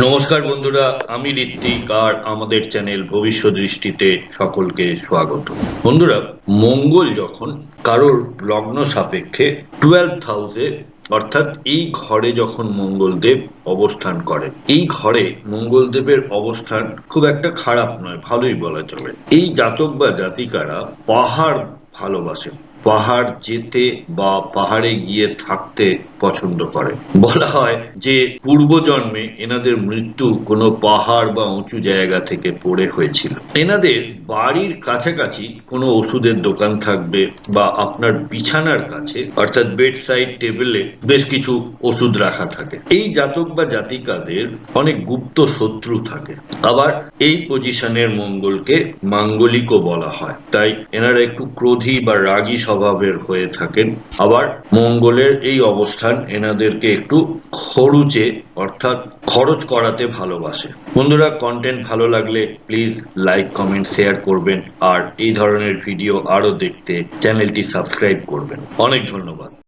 নমস্কার বন্ধুরা, আমি ঋত্বিক, আর আমাদের চ্যানেল ভবিষ্যৎ দৃষ্টিতে সকলকে স্বাগত। বন্ধুরা, মঙ্গল যখন কারোর লগ্ন সাপেক্ষে টুয়েলভ হাউসে অর্থাৎ এই ঘরে যখন মঙ্গলদেব অবস্থান করে এই ঘরে মঙ্গলদেবের অবস্থান খুব একটা খারাপ নয়, ভালোই বলা চলে। এই জাতক বা জাতিকারা পাহাড় ভালোবাসেন। পাহাড় যেতে বা পাহাড়ে গিয়ে থাকতে পছন্দ করে। বলা হয় যে পূর্বজন্মে এনাদের মৃত্যু কোনো পাহাড় বা উঁচু জায়গা থেকে পড়ে হয়েছিল। এনাদের বাড়ির কাছাকাছি কোনো ওষুধের দোকান থাকবে বা আপনার বিছানার কাছে, অর্থাৎ বেড সাইড টেবিলে বেশ কিছু ওষুধ রাখা থাকে। এই জাতক বা জাতিকাদের অনেক গুপ্ত শত্রু থাকে। আবার এই পজিশনের মঙ্গলকে মাঙ্গলিকও বলা হয়। তাই এনারা একটু ক্রোধী বা রাগী স্বভাবের হয়ে থাকেন। আবার মঙ্গলের এই অবস্থান এনাদেরকে একটু খরুচে, অর্থাৎ খরচ করাতে ভালোবাসে। বন্ধুরা কন্টেন্ট ভালো লাগলে প্লিজ লাইক কমেন্ট শেয়ার করবেন। আর এই ধরনের ভিডিও আরও দেখতে চ্যানেলটি সাবস্ক্রাইব করবেন। অনেক ধন্যবাদ।